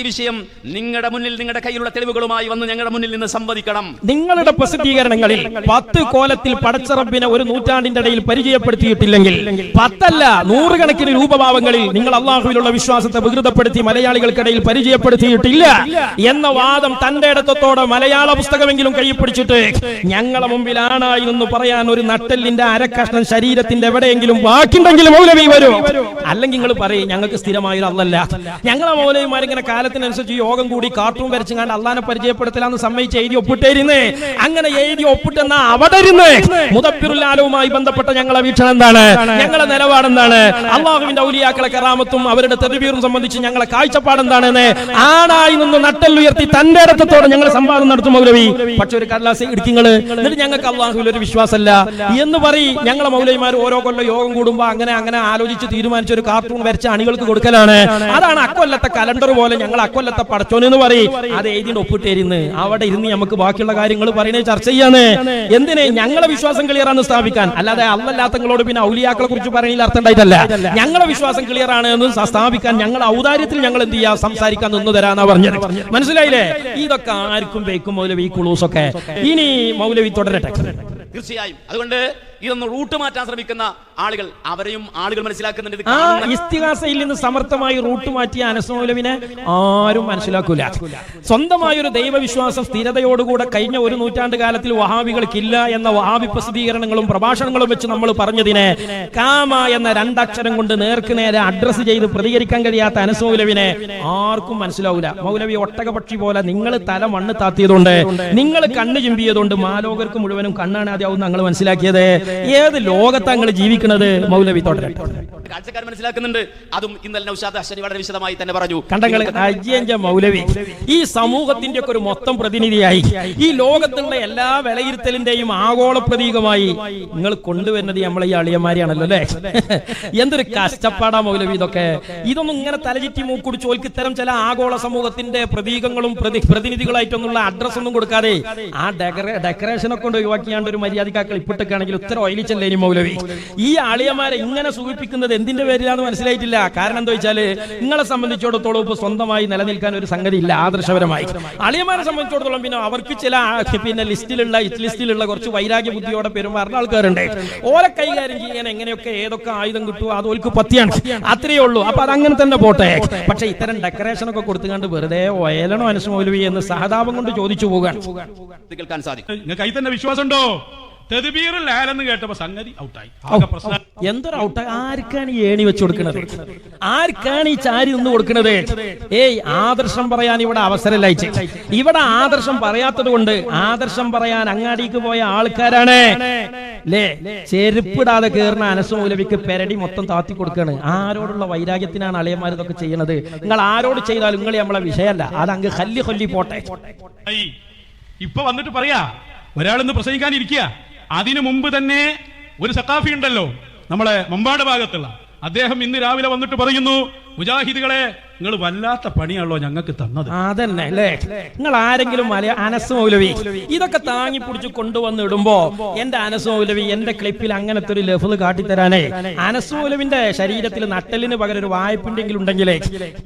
ഈ വിഷയം നിങ്ങളുടെ മുന്നിൽ നിങ്ങളുടെ കയ്യിലുള്ള തെളിവുകളുമായി വന്ന് ഞങ്ങളുടെ മുന്നിൽ നിന്ന് സംവദിക്കണം. നിങ്ങളുടെ പ്രസിദ്ധീകരണങ്ങളിൽ പത്ത് കോലത്തിൽ പടച്ചറബിനെ ഒരു നൂറ്റാണ്ടിന്റെ ഇടയിൽ പരിചയപ്പെടുത്തിയിട്ടില്ലെങ്കിൽ പത്തല്ല നൂറുകണക്കിന് രൂപഭാവങ്ങളിൽ നിങ്ങൾ അള്ളാഹുവിലുള്ള വിശ്വാസത്തെ വികൃതപ്പെടുത്തി മലയാളികൾക്കിടയിൽ പരിചയപ്പെടുത്തിയിട്ടില്ല എന്ന വാദം തന്റെ ഇടത്തോടെ മലയാള പുസ്തകമെങ്കിലും കൈ പിടിച്ചിട്ട് ഞങ്ങളെ എന്ന് പറയാൻ ഒരു നട്ടെല്ലിന്റെ അരക്കഷ്ണം ശരീരത്തിന്റെ എവിടെയെങ്കിലും ബാക്കിണ്ടെങ്കിലും മൗലവി വരും. അല്ലെങ്കിൽ നിങ്ങൾ പറയും ഞങ്ങൾക്ക് സ്ഥിരമായ അല്ലല്ല ഞങ്ങളെ മൗലവിമാരിങ്ങനെ കാലത്തിനനുസരിച്ച് യോഗം കൂടി കാർട്ടൂൺ വരച്ചു കണ്ട് അള്ളാനെ പരിചയപ്പെടുത്തലാന്ന് സമ്മതിച്ച് എഴുതി ഒപ്പിട്ടേരുന്നേ. അങ്ങനെ എഴുതി ഒപ്പിട്ടെന്ന അവിടെ ഇരുന്ന് മുദപ്പിറുലാലവുമായി ബന്ധപ്പെട്ട ഞങ്ങളെ വീക്ഷണം എന്താണ്? ഞങ്ങളെ നിലപാട് എന്താണ്? അള്ളാഹുവിന്റെ ഔലിയാക്കളെ കറാമത്തും അവരുടെ തെരുവീറും സംബന്ധിച്ച് ഞങ്ങളെ കാഴ്ചപ്പാട് എന്താണെന്ന് ആണായി നിന്ന് നട്ടല്ലുയർത്തി തന്റെ ഇടത്തോടെ ഞങ്ങൾ സംവാദം നടത്തും മൗലവി. പക്ഷെ ഒരു കടലാസ് ഇടിക്കിങ്ങൾ എന്നിട്ട് ഞങ്ങൾക്ക് അള്ളാഹുവിൽ ഒരു വിശ്വാസമല്ല. എന്ന് പറയും ഞങ്ങളെ മൗലവിമാർ ഓരോ കൊല്ലം യോഗം കൂടുമ്പോ അങ്ങനെ അങ്ങനെ ആലോചിച്ച് തീരുമാനിച്ച ഒരു കാർട്ടൂൺ വരച്ച അണികൾക്ക് കൊടുക്കലാണ്. അതാണ് അക്കൊല്ലത്തെ കലണ്ടർ പോലെ ഞങ്ങൾ അക്കൊല്ലത്തെ പടച്ചോനെന്ന് പറയും. അത് എഴുതിയിട്ട് ഒപ്പിട്ടേരുന്ന് അവിടെ ഇരുന്ന് നമുക്ക് ബാക്കിയുള്ള കാര്യങ്ങൾ പറയുന്നത് ചർച്ച ചെയ്യാണ്. എന്തിനെ? ഞങ്ങളെ വിശ്വാസം ക്ലിയർ ആണ് സ്ഥാപിക്കാൻ. അല്ലാതെ അല്ലല്ലാത്തങ്ങളോട് പിന്നെ ഔലിയാക്കളെ കുറിച്ച് പറയുന്നതിൽ അർത്ഥം ഉണ്ടായിട്ടല്ല. ഞങ്ങളെ വിശ്വാസം ക്ലിയർ ആണ് എന്ന് സ്ഥാപിക്കാൻ ഞങ്ങൾ ഔദാര്യത്തിൽ ഞങ്ങൾ എന്ത് ചെയ്യാ? സംസാരിക്കാൻ നിന്ന് തരാന്നാ പറഞ്ഞത്. മനസ്സിലായില്ലേ? ഇതൊക്കെ ആർക്കും വെക്കും മൗലവി കുളൂസൊക്കെ. ഇനി മൗലവി തുടരട്ടെ. തീർച്ചയായും. അതുകൊണ്ട് ഇതൊന്ന് റൂട്ട് മാറ്റാൻ ശ്രമിക്കുന്ന ആളുകൾ അവരെയും ആളുകൾ മനസ്സിലാക്കുന്നുണ്ട് ഇസ്തിഹാസയിൽ നിന്ന് സമർത്ഥമായി റൂട്ട് മാറ്റിയ അനസ്മൗലവിനെ ആരും മനസ്സിലാക്കൂല. സ്വന്തമായ ഒരു ദൈവവിശ്വാസം സ്ഥിരതയോടുകൂടെ കഴിഞ്ഞ ഒരു നൂറ്റാണ്ട് കാലത്തിൽ വഹാബികൾക്കില്ല എന്ന വഹാബി പ്രസിദ്ധീകരണങ്ങളും പ്രഭാഷണങ്ങളും വെച്ച് നമ്മൾ പറഞ്ഞതിനെ കാമ എന്ന രണ്ടക്ഷരം കൊണ്ട് നേർക്ക് നേരെ അഡ്രസ് ചെയ്ത് പ്രതികരിക്കാൻ കഴിയാത്ത അനസ്മൗലവിനെ ആർക്കും മനസ്സിലാവൂല. മൗലവി ഒട്ടകപക്ഷി പോലെ നിങ്ങൾ തല മണ്ണ് താത്തിയതുകൊണ്ട് നിങ്ങൾ കണ്ണ് ചിമ്പിയതുകൊണ്ട് മാലോകർക്ക് മുഴുവനും കണ്ണാണ് ആദ്യമാവും ഞങ്ങൾ മനസ്സിലാക്കിയത്. ഏത് ലോകത്താണ് നിങ്ങൾ ജീവിക്കുന്നത്? മൗലവി കാഴ്ചക്കാർ മനസ്സിലാക്കുന്നുണ്ട്. അതും ഇന്നലെ നൗഷാദ് അശ്വനി വളരെ വിശദമായി തന്നെ പറഞ്ഞു. കണ്ടങ്ങൾ മൗലവി ഈ സമൂഹത്തിന്റെ ഒക്കെ ഒരു മൊത്തം പ്രതിനിധിയായി. ഈ ലോകത്തുള്ള എല്ലാ വിലയിരുത്തലിന്റെയും ആഗോള പ്രതീകമായി നിങ്ങൾ കൊണ്ടുവരുന്നത് നമ്മളെ ഈ അളിയന്മാരെയാണല്ലോ അല്ലേ? എന്തൊരു കഷ്ടപ്പാടാ മൗലവി ഇതൊക്കെ. ഇതൊന്നും ഇങ്ങനെ തലചിറ്റി മൂക്കുടിച്ച് ചോൽക്ക് ഇത്തരം ചില ആഗോള സമൂഹത്തിന്റെ പ്രതീകങ്ങളും പ്രതി പ്രതിനിധികളായിട്ടൊന്നുള്ള അഡ്രസ് ഒന്നും കൊടുക്കാതെ ആ ഡെക്കറേഷൻ ഒക്കെ കൊണ്ട് ഒഴിവാക്കിയാണ്ട് ഒരു മര്യാദക്കാക്കൾ ഇപ്പിട്ടൊക്കെയാണെങ്കിൽ ഉത്തരം ഒയിലിച്ചല്ലേ ഇനി മൗലവി. ഈ ആളിയന്മാരെ ഇങ്ങനെ സൂചിപ്പിക്കുന്നത് എന്തിന്റെ പേരിലാന്ന് മനസ്സിലായിട്ടില്ല. കാരണം എന്താ വെച്ചാൽ നിങ്ങളെ സംബന്ധിച്ചിടത്തോളം ഇപ്പൊ സ്വന്തമായി നിലനിൽക്കാൻ ഒരു സംഗതി ഇല്ല ആദർശപരമായി. അളിയന്മാരെ സംബന്ധിച്ചിടത്തോളം പിന്നെ അവർക്ക് ചില പിന്നെ ലിസ്റ്റിലുള്ള ലിസ്റ്റിലുള്ള കുറച്ച് വൈരാഗ്യ ബുദ്ധിയോടെ പെരുമാറുന്ന ആൾക്കാരുണ്ട്. ഓരെ കൈകാര്യം ചെയ്യാൻ എങ്ങനെയൊക്കെ ഏതൊക്കെ ആയുധം കിട്ടുമോ അത് ഓൽക്ക് പത്തിയാണ്. അത്രയേ ഉള്ളൂ. അപ്പൊ അത് അങ്ങനെ തന്നെ പോട്ടെ. പക്ഷെ ഇത്തരം ഡെക്കറേഷൻ ഒക്കെ കൊടുത്തുകൊണ്ട് വെറുതെ ഒയലണോ അനുസ് മൗലവി എന്ന് സഹതാപം കൊണ്ട് ചോദിച്ചു പോകാൻ കേൾക്കാൻ സാധിക്കും. തന്നെ വിശ്വാസമുണ്ടോ? തെതുബീറിൽ ലാലെന്ന് കേട്ടപ്പോ സംഗതി ഔട്ടായി. എന്തൊരു ഔട്ട ആർക്കാണ് ഈ ഏണി വെച്ച് കൊടുക്കുന്നത് ആർക്കാണ് ഈ ചാരി നിന്ന് കൊടുക്കുന്നത് ഏയ് ആദർശം പറയാൻ ഇവിടെ അവസരമില്ല ഇവിടെ ആദർശം പറയാത്തത് കൊണ്ട് ആദർശം പറയാൻ അങ്ങാടിക്ക് പോയ ആൾക്കാരാണ്. ലേ ചെരുപ്പിടാതെ കയറുന്ന അനസ് മൗലവിക്ക് പെരടി മൊത്തം താത്തി കൊടുക്കാണ്. ആരോടുള്ള വൈരാഗ്യത്തിനാണ് അളിയന്മാർ ഇതൊക്കെ ചെയ്യുന്നത് നിങ്ങൾ ആരോട് ചെയ്താലും നിങ്ങൾ നമ്മളെ വിഷയമല്ല. അത് അങ്ങ് ഹല്ലി കൊല്ലി പോട്ടെ. ഇപ്പൊ വന്നിട്ട് പറയാ ഒരാളിന്ന് പ്രസംഗിക്കാനിരിക്കുക അതിനു മുമ്പ് തന്നെ ഒരു സക്കാഫി ഉണ്ടല്ലോ നമ്മളെ മമ്പാട് ഭാഗത്തുള്ള. അദ്ദേഹം ഇന്ന് രാവിലെ വന്നിട്ട് പറയുന്നു മുജാഹിദുകളെ നിങ്ങൾ വല്ലാത്ത പണിയാണല്ലോ ഞങ്ങൾക്ക് തന്നത്. അതന്നെ അല്ലേ? നിങ്ങൾ ആരെങ്കിലും മലയ അനസ് മൗലവി ഇതൊക്കെ താങ്ങി പിടിച്ച് കൊണ്ടുവന്ന് ഇടുമ്പോ എന്റെ അനസ് മൗലവി എന്റെ ക്ലിപ്പിൽ അങ്ങനത്തെ ഒരു ലഫ്ല് കാട്ടിത്തരാനേ. അനസ് മൗലവിന്റെ ശരീരത്തിൽ നട്ടലിന് പകരം ഒരു വായ്പുണ്ടെങ്കിലും ഉണ്ടെങ്കിലേ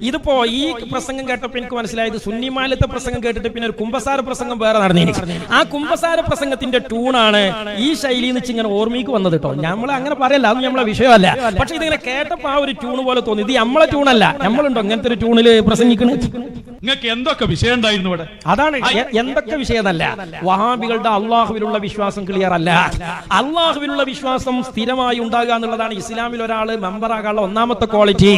ഇതിപ്പോ ഈ പ്രസംഗം കേട്ടപ്പോ എനിക്ക് മനസ്സിലായത് സുന്നിമാലത്തെ പ്രസംഗം കേട്ടിട്ട് പിന്നെ ഒരു കുംഭസാര പ്രസംഗം വേറെ നടന്നിനി. ആ കുംഭസാര പ്രസംഗത്തിന്റെ ട്യൂണാണ് ഈ ശൈലി നിന്ന് ഇങ്ങനെ ഓർമ്മയ്ക്ക് വന്നത് കേട്ടോ. നമ്മൾ അങ്ങനെ പറയല്ല അത് നമ്മളെ വിഷയമല്ല. പക്ഷെ ഇതിങ്ങനെ കേട്ടപ്പോ ആ ഒരു ട്യൂൺ പോലെ തോന്നി. ഇത് നമ്മളെ ട്യൂണല്ല നമ്മളുണ്ടോ? അങ്ങനത്തെ ട്യൂണിൽ പ്രസംഗിക്കണേ നിങ്ങൾക്ക് എന്തൊക്കെ വിഷയം ഉണ്ടായിരുന്നു ഇവിടെ? അതാണ് എന്തൊക്കെ വിഷയമല്ല വഹാബികളുടെ അള്ളാഹുവിലുള്ള വിശ്വാസം ക്ലിയർ അല്ല. അള്ളാഹുവിലുള്ള വിശ്വാസം സ്ഥിരമായി ഉണ്ടാകുക എന്നുള്ളതാണ് ഇസ്ലാമിൽ ഒരാൾ മെമ്പറാകാനുള്ള ഒന്നാമത്തെ ക്വാളിറ്റി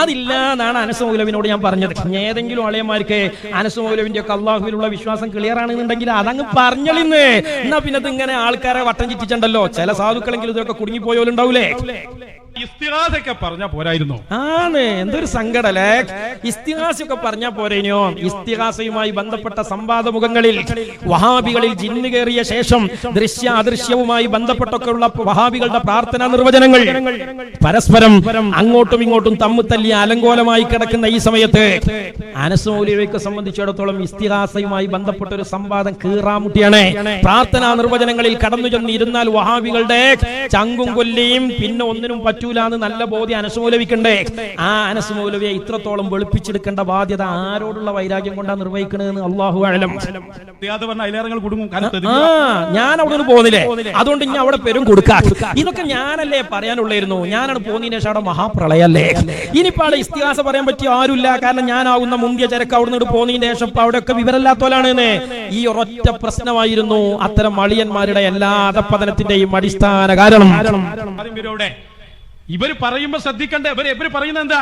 അതില്ല എന്നാണ് അനസ് മൗലവിനോട് ഞാൻ പറഞ്ഞത്. ഏതെങ്കിലും അളയന്മാർക്ക് അനസ് മൗലവിന്റെ ഒക്കെ അള്ളാഹുവിലുള്ള വിശ്വാസം ക്ലിയർ ആണെന്നുണ്ടെങ്കിൽ അതങ്ങ് പറഞ്ഞളിന്ന്. എന്നാ പിന്നെ ഇത് ഇങ്ങനെ ആൾക്കാരെ വട്ടം ചിറ്റിച്ചുണ്ടല്ലോ. ചില സാധുക്കളെങ്കിലും ഇതൊക്കെ കുടുങ്ങിപ്പോയോലുണ്ടാവൂലേ ഇസ്തിഹാസൊക്കെ പറഞ്ഞാ പോരായിരുന്നു. ആണ്. എന്തൊരു സങ്കടല്ലേ ഇസ്തിഹാസൊക്കെ പറഞ്ഞാ പോരേനോ? ഇസ്തിഹാസയുമായി ബന്ധപ്പെട്ട സംവാദ മുഖങ്ങളിൽ വഹാബികളിൽ ജിന്ന് കയറിയ ശേഷം ദൃശ്യ അദൃശ്യവുമായി ബന്ധപ്പെട്ടൊക്കെയുള്ള വഹാബികളുടെ പ്രാർത്ഥനാ നിർവചനങ്ങൾ പരസ്പരം അങ്ങോട്ടും ഇങ്ങോട്ടും തമ്മു തല്ലി അലങ്കോലമായി കിടക്കുന്ന ഈ സമയത്ത് അനസ് മൗലിയവയ്ക്ക് സംബന്ധിച്ചിടത്തോളം ഇസ്തിഹാസയുമായി ബന്ധപ്പെട്ട ഒരു സംവാദം കീറാമുട്ടിയാണ്. പ്രാർത്ഥനാ നിർവചനങ്ങളിൽ കടന്നു ചെന്നിരുന്നാൽ വഹാബികളുടെ ചങ്കും കൊല്ലിയും പിന്നെ ഒന്നിനും പറ്റൂല പറ്റൂല എന്ന് നല്ല ബോധ്യം അനസുമൂലവിക്കണ്ടേ. ആ അനസുമൂലവിയെ ഇത്രത്തോളം വെളുപ്പിച്ചെടുക്കേണ്ട ബാധ്യത ആരോടുള്ള വൈരാഗ്യം കൊണ്ടാണ് നിർവഹിക്കണതെന്ന് അള്ളാഹു കാരണം ആ ഞാൻ അവിടെ നിന്ന് പോകുന്നില്ലേ? അതുകൊണ്ട് ഇനി അവിടെ പേരും കൊടുക്കാം. ഇതൊക്കെ ഞാനല്ലേ പറയാനുള്ളായിരുന്നു. ഞാനാണ് പോകുന്നതിന് ശേഷം അവിടെ മഹാപ്രളയല്ലേ? ഇനിയിപ്പോ അവിടെ ഇസ്തിഹാസ പറയാൻ പറ്റിയ ആരുമില്ല. കാരണം ഞാനാവുന്ന മുന്തിയ ചരക്ക് അവിടെ നിന്ന് പോകുന്നതിന് ശേഷം അവിടെ ഒക്കെ വിവരമില്ലാത്തോലാണ് ഈ ഒരൊറ്റ പ്രശ്നമായിരുന്നു അത്തരം മളിയന്മാരുടെ എല്ലാ അധപ്പതനത്തിന്റെയും അടിസ്ഥാന കാരണം. ഇവർ പറയുമ്പോ ശ്രദ്ധിക്കണ്ടേ? ഇവർ ഇവർ പറയുന്നത് എന്താ?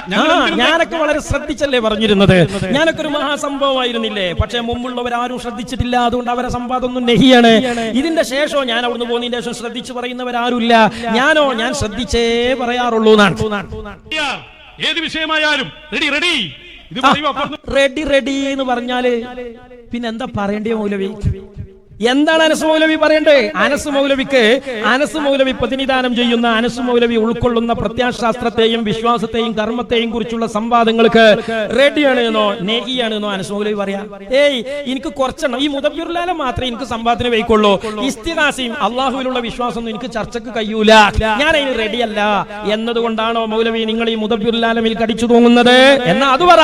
ഞാനൊക്കെ വളരെ ശ്രദ്ധിച്ചല്ലേ പറഞ്ഞിരുന്നത്? ഞാനൊക്കെ ഒരു മഹാസംഭവമായിരുന്നില്ലേ? പക്ഷെ മുമ്പുള്ളവർ ആരും ശ്രദ്ധിച്ചിട്ടില്ല. അതുകൊണ്ട് അവരെ സംവാദമൊന്നും നെഹിയാണ്. ഇതിന്റെ ശേഷമോ ഞാൻ അവിടുന്ന് പോകുന്നതിന്റെ ശേഷം ശ്രദ്ധിച്ചു പറയുന്നവരാരുമില്ല ഞാനോ ഞാൻ ശ്രദ്ധിച്ചേ പറയാറുള്ളൂ. ഏത് വിഷയമായാലും റെഡി റെഡി റെഡി റെഡി എന്ന് പറഞ്ഞാൽ പിന്നെന്താ പറയേണ്ടിയ പറയണ്ടേ മൗലവി? എന്താണ് അനസ് മൗലവി പറയണ്ടേ അനസ് മൗലവിക്ക് അനസ് മൗലവി പ്രതിനിധാനം ചെയ്യുന്ന അനസ് മൗലവി ഉൾക്കൊള്ളുന്ന പ്രത്യാശാസ്ത്രത്തെയും വിശ്വാസത്തെയും കർമ്മത്തെയും കുറിച്ചുള്ള സംവാദങ്ങൾക്ക് റെഡിയാണ് എന്നോ നേഹിയാണ് എന്നോ അനസ് മൗലവി പറയാ? ഏയ് എനിക്ക് കുറച്ചെണ്ണം ഈ മുതബിർലാലെ മാത്രമേ എനിക്ക് സംവാദത്തിന് വയ്ക്കുള്ളൂ ഇസ്തിദാസിയും അള്ളാഹുവിലുള്ള വിശ്വാസം എനിക്ക് ചർച്ചക്ക് കഴിയൂല. ഞാൻ അതിന് റെഡിയല്ല. എന്നതുകൊണ്ടാണോ മൗലവി നിങ്ങൾ ഈ മുതബിർലാലമിൽ കടിച്ചു തൂങ്ങുന്നത്? എന്നാ അത് പറ.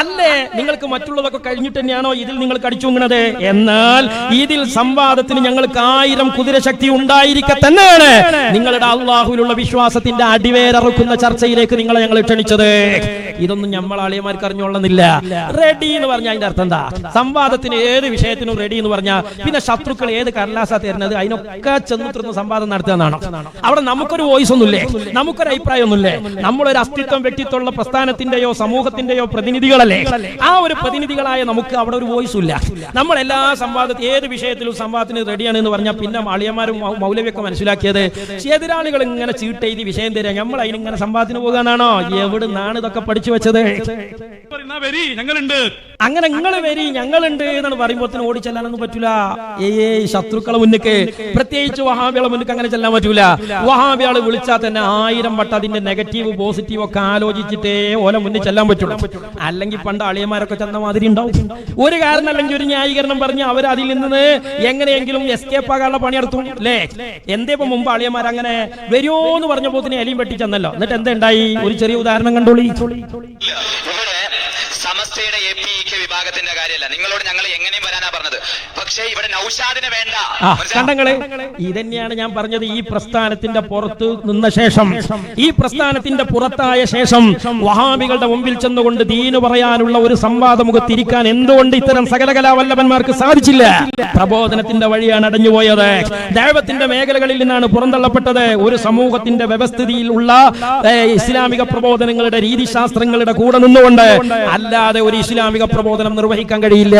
അല്ലേ നിങ്ങൾക്ക് മറ്റുള്ളതൊക്കെ കഴിഞ്ഞിട്ട് തന്നെയാണോ ഇതിൽ നിങ്ങൾ കടിച്ചു തൂങ്ങുന്നത്? എന്നാൽ ഇതിൽ സംവാദത്തിന് ഞങ്ങൾക്ക് ആയിരം കുതിരശക്തി ഉണ്ടായിരിക്കെ തന്നെയാണ്. നിങ്ങളുടെ അള്ളാഹുവിലുള്ള വിശ്വാസത്തിന്റെ അടിവേരറുക്കുന്ന ചർച്ചയിലേക്ക് നിങ്ങളെ ഞങ്ങൾ ക്ഷണിച്ചത്. ഇതൊന്നും നമ്മൾ ആളിയമാർക്ക് അറിഞ്ഞോളുന്നില്ല റെഡി എന്ന് പറഞ്ഞാൽ അതിന്റെ അർത്ഥം എന്താ? സംവാദത്തിന് ഏത് വിഷയത്തിനും റെഡി എന്ന് പറഞ്ഞാൽ പിന്നെ ശത്രുക്കൾ ഏത് കടലാസ തരുന്നത്? അതിനൊക്കെ ചെന്നിട്ടിരുന്ന സംവാദം നടത്തുന്നതാണോ അവിടെ നമുക്കൊരു വോയിസ് ഒന്നുമില്ലേ? നമുക്കൊരു അഭിപ്രായം ഒന്നുമില്ലേ? നമ്മളൊരു അസ്തിത്വം വെട്ടിത്തുള്ള പ്രസ്ഥാനത്തിന്റെയോ സമൂഹത്തിന്റെയോ പ്രതിനിധികളല്ലേ? ആ ഒരു പ്രതിനിധികളായ നമുക്ക് അവിടെ ഒരു വോയിസ് ഇല്ല. നമ്മൾ എല്ലാ സംവാദത്തിൽ ഏത് വിഷയത്തിലും സംവാദത്തിന് റെഡിയാണ് എന്ന് പറഞ്ഞാൽ പിന്നെ അളിയന്മാരും മൗലവിയൊക്കെ മനസ്സിലാക്കിയത്. എതിരാളികൾ ഇങ്ങനെ ചീട്ടെഴുതി വിഷയം തരാ. നമ്മൾ അതിനിങ്ങനെ സംവാദത്തിന് പോകാനാണോ? എവിടെ നിന്നാണ് ഇതൊക്കെ പഠിച്ചു വെച്ചത്? ഞങ്ങളുണ്ട്. അങ്ങനെ നിങ്ങൾ വരി ഞങ്ങളുണ്ട് എന്നാണ് പറയുമ്പോൾ ഓടി ചെല്ലാനൊന്നും പറ്റൂല. ഏയ് ശത്രുക്കളെ മുന്നിക്ക് പ്രത്യേകിച്ച് വഹാബികളെ മുന്നിക്ക് അങ്ങനെ ചെല്ലാൻ പറ്റൂല. വഹാബികളെ വിളിച്ചാൽ തന്നെ ആയിരം വട്ടം അതിന്റെ നെഗറ്റീവ് പോസിറ്റീവ് ഒക്കെ ആലോചിച്ചിട്ടേ ഓല മുന്നിൽ ചെല്ലാൻ പറ്റുള്ളൂ. അല്ലെങ്കിൽ പണ്ട് അളിയന്മാരൊക്കെ ചെന്ന മാതിരി ഉണ്ടാവും. ഒരു കാരണം അല്ലെങ്കിൽ ഒരു ന്യായീകരണം പറഞ്ഞ് അവർ അതിൽ നിന്ന് എങ്ങനെയെങ്കിലും എസ്കേപ്പ് ആകാനുള്ള പണിയെടുത്തു. അല്ലേ എന്തേ ഇപ്പൊ മുമ്പ് അളിയന്മാർ അങ്ങനെ വരുമോ എന്ന് പറഞ്ഞപ്പോ തന്നെ എലിയും വെട്ടി ചെന്നല്ലോ എന്നിട്ട് എന്തായി ഒരു ചെറിയ ഉദാഹരണം കണ്ടോളി. സമസ്തയുടെ വിഭാഗത്തിന്റെ കാര്യമല്ല. നിങ്ങളോട് ഞങ്ങൾ എങ്ങനെയും വരാനാ പറഞ്ഞത്. പക്ഷേ ഇവിടെ നൌഷാദിനെ വേണ്ട. കണ്ടങ്ങളെ ഇതന്നെയാണ് ഞാൻ പറഞ്ഞത് ഈ പ്രസ്ഥാനത്തിന്റെ പുറത്ത് നിന്ന ശേഷം. ഈ പ്രസ്ഥാനത്തിന്റെ പുറത്തായ ശേഷം വഹാബികളുടെ മുമ്പിൽ ചെന്നുകൊണ്ട് ദീന് പറയാനുള്ള ഒരു സംവാദമുഖത്തിരിക്കാൻ മുഖത്തിരിക്കാൻ എന്തുകൊണ്ട് ഇത്തരം സകലകലാവല്ലഭന്മാർക്ക് സാധിച്ചില്ല? പ്രബോധനത്തിന്റെ വഴിയാണ് അടഞ്ഞുപോയത് ദൈവത്തിന്റെ മേഖലകളിൽ നിന്നാണ് പുറന്തള്ളപ്പെട്ടത്. ഒരു സമൂഹത്തിന്റെ വ്യവസ്ഥിതിയിൽ ഉള്ള ഇസ്ലാമിക പ്രബോധനങ്ങളുടെ രീതിശാസ്ത്രങ്ങളുടെ കൂടെ നിന്നുകൊണ്ട്. അല്ലാതെ ഒരു ഇസ്ലാമിക പ്രബോധനം നിർവഹിക്കാൻ കഴിയില്ല.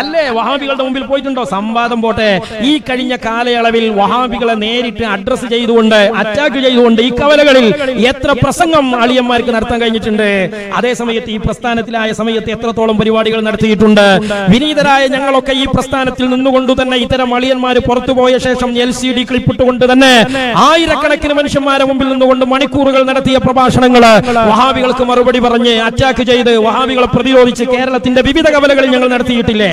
അല്ലേ? വഹാബികളുടെ മുമ്പിൽ പോയിട്ടുണ്ടോ? സംവാദം പോട്ടെ. ഈ കഴിഞ്ഞ കാലയളവിൽ വഹാബികളെ നേരിട്ട് അഡ്രസ് ചെയ്തുകൊണ്ട് അറ്റാക്ക് ചെയ്തുകൊണ്ട് ഈ കവലകളിൽ എത്ര പ്രസംഗം അളിയന്മാർക്ക് നടത്താൻ കഴിഞ്ഞിട്ടുണ്ട്? അതേ സമയത്ത് ഈ പ്രസ്ഥാനത്തിലായ സമയത്ത് എത്രത്തോളം പരിപാടികൾ നടത്തിയിട്ടുണ്ട്? വിനീതരായ ഞങ്ങളൊക്കെ ഈ പ്രസ്ഥാനത്തിൽ നിന്നുകൊണ്ട് തന്നെ ഇത്തരം അളിയന്മാർ പുറത്തുപോയ ശേഷം എൽ സി ഡി ക്ലിപ്പിട്ടുകൊണ്ട് തന്നെ ആയിരക്കണക്കിന് മനുഷ്യന്മാരെ മുമ്പിൽ നിന്നുകൊണ്ട് മണിക്കൂറുകൾ നടത്തിയ പ്രഭാഷണങ്ങൾ വഹാബികൾക്ക് മറുപടി പറഞ്ഞ് അറ്റാക്ക് ചെയ്ത് വഹാബികളെ പ്രതിരോധിച്ച് കേരളത്തിന്റെ വിവിധ കവലകളിൽ ഞങ്ങൾ നടത്തിയിട്ടില്ലേ?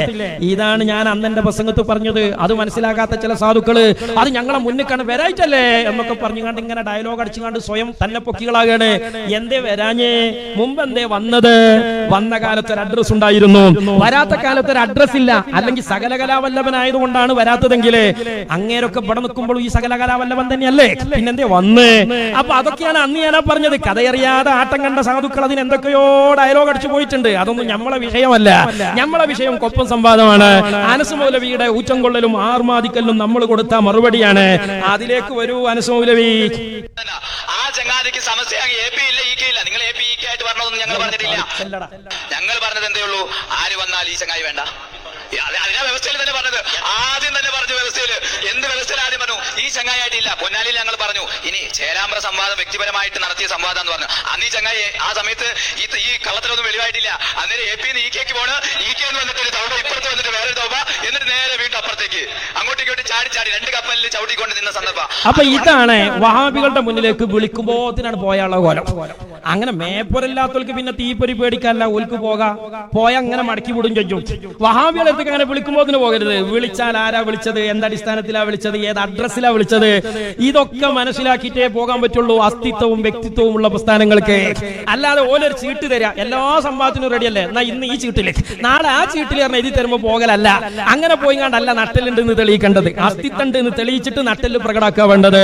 ഇതാണ് ഞാൻ അന്നെന്റെ പ്രസംഗത്ത് പറഞ്ഞത്. അത് മനസ്സിലാകാത്ത ചില സാധുക്കൾ അത് ഞങ്ങളെ മുന്നിൽ കണ്ട് വരായിട്ടല്ലേ? എന്നൊക്കെ പറഞ്ഞുകൊണ്ട് ഇങ്ങനെ ഡയലോഗ് അടിച്ചുകൊണ്ട് സ്വയം തന്നെ പൊക്കികളാകാണ്. എന്തേ വരാഞ്ഞേ? മുമ്പ് എന്തേ വന്നത്? വന്ന കാലത്ത് ഒരു അഡ്രസ് ഉണ്ടായിരുന്നു. വരാത്ത കാലത്ത് ഒരു അഡ്രസ് ഇല്ല. അല്ലെങ്കിൽ സകലകലാവല്ലഭനായതുകൊണ്ടാണ് വരാത്തതെങ്കിൽ അങ്ങേരൊക്കെ ഇവിടെ നിൽക്കുമ്പോൾ ഈ സകലകലാവല്ലഭൻ തന്നെയല്ലേ? പിന്നെന്തേ വന്ന്? അപ്പൊ അതൊക്കെയാണ് അന്ന് ഞാനാ പറഞ്ഞത്. കഥയറിയാതെ ആട്ടം കണ്ട സാധുക്കൾ അതിന് എന്തൊക്കെയോ ഡയലോഗ് അടിച്ചു പോയിട്ടുണ്ട്. അതൊന്നും നമ്മളെ വിഷയമല്ല. നമ്മളെ വിഷയം കൊപ്പം സംവാദമാണ്. അനസ് മൗലവിയുടെ ഊറ്റം കൊള്ളലും ആർമാദിക്കലും നമ്മൾ കൊടുത്ത മറുപടിയാണ്. അതിലേക്ക് വരൂ അനസ് മൗലവി ആ ചങ്ങാതിക്ക് സമസ്യ എ പി ഇല്ല ഇ കെ ഇല്ല നിങ്ങൾ എ പി ഇ കെ ആയിട്ട് പറഞ്ഞതൊന്നും ഞങ്ങൾ പറഞ്ഞിട്ടില്ല. ഞങ്ങൾ പറഞ്ഞത് എന്തേ ഉള്ളൂ? ആര് വന്നാൽ ഈ ചങ്ങായി വേണ്ട. അതിനാ വ്യവസ്ഥയിൽ തന്നെ പറഞ്ഞത്. ആദ്യം തന്നെ പറഞ്ഞു വ്യവസ്ഥയിൽ. എന്ത് വ്യവസ്ഥയിൽ ആദ്യം പറഞ്ഞു? ഈ ചങ്ങായിട്ടില്ല പൊന്നാലിയിൽ ഞങ്ങൾ പറഞ്ഞു ഇനി ചേരാമ്പ്ര സംവാദം വ്യക്തിപരമായിട്ട് നടത്തിയ സംവാദം എന്ന് പറഞ്ഞു. അന്ന് ഈ ചങ്ങായി ആ സമയത്ത് ഈ ഈ കള്ളത്തിലൊന്നും വെളിവായിട്ടില്ല. അന്നേരം എ പി ഇ കെക്ക് പോണ്. ഇ കെ എന്ന് വന്നിട്ട് ഒരു തൗപ ഇപ്പുറത്ത് വന്നിട്ട് വേറൊരു തവണ എന്നിട്ട് നേരെ വീണ്ടും അപ്പുറത്തേക്ക് അങ്ങോട്ടും ഇങ്ങോട്ടും ചാടി ചാടി രണ്ട് കപ്പലിൽ ചവിട്ടിക്കൊണ്ട് നിന്ന സന്ദർഭം അപ്പൊ ഇതാണ് വഹാബികളുടെ മുന്നിലേക്ക് വിളിക്കുമ്പോത്തിനാണ് പോയാളെ കോലം. അങ്ങനെ മേപ്പൊരില്ലാത്തവർക്ക് പിന്നെ തീപ്പൊരി പേടിക്കല്ല ഓൽക്ക് പോകാം. പോയ അങ്ങനെ മടക്കി വിടും ചോദിച്ചു വഹാബികളടുത്തേക്ക് അങ്ങനെ വിളിക്കുമ്പോത്തിന് പോകരുത്. വിളിച്ചാൽ ആരാ വിളിച്ചത്? എന്ത് അടിസ്ഥാനത്തിലാ വിളിച്ചത്? ഏത് അഡ്രസ്സിലാ വിളിച്ചത്? ഇതൊക്കെ മനസ്സിലാക്കിയിട്ടേ പോകാൻ പറ്റുള്ളൂ അസ്തിത്വവും വ്യക്തിത്വവും ഉള്ള പ്രസ്ഥാനങ്ങൾക്ക്. അല്ലാതെ ഓലൊരു ചീട്ട് തരാ. എല്ലാ സംഭവത്തിനും റെഡിയല്ലേ എന്നാ ഇന്ന് ഈ ചീട്ടിലേക്ക് നാളെ ആ ചീട്ടിൽ പറഞ്ഞ എഴുതി തരുമ്പോ പോകലല്ല. അങ്ങനെ പോയി കണ്ടല്ല നട്ടലുണ്ട് തെളിയിക്കേണ്ടത്. അസ്തിത്വം ഉണ്ട് എന്ന് തെളിയിച്ചിട്ട് നട്ടെല്ല് പ്രകടാക്കുക വേണ്ടത്.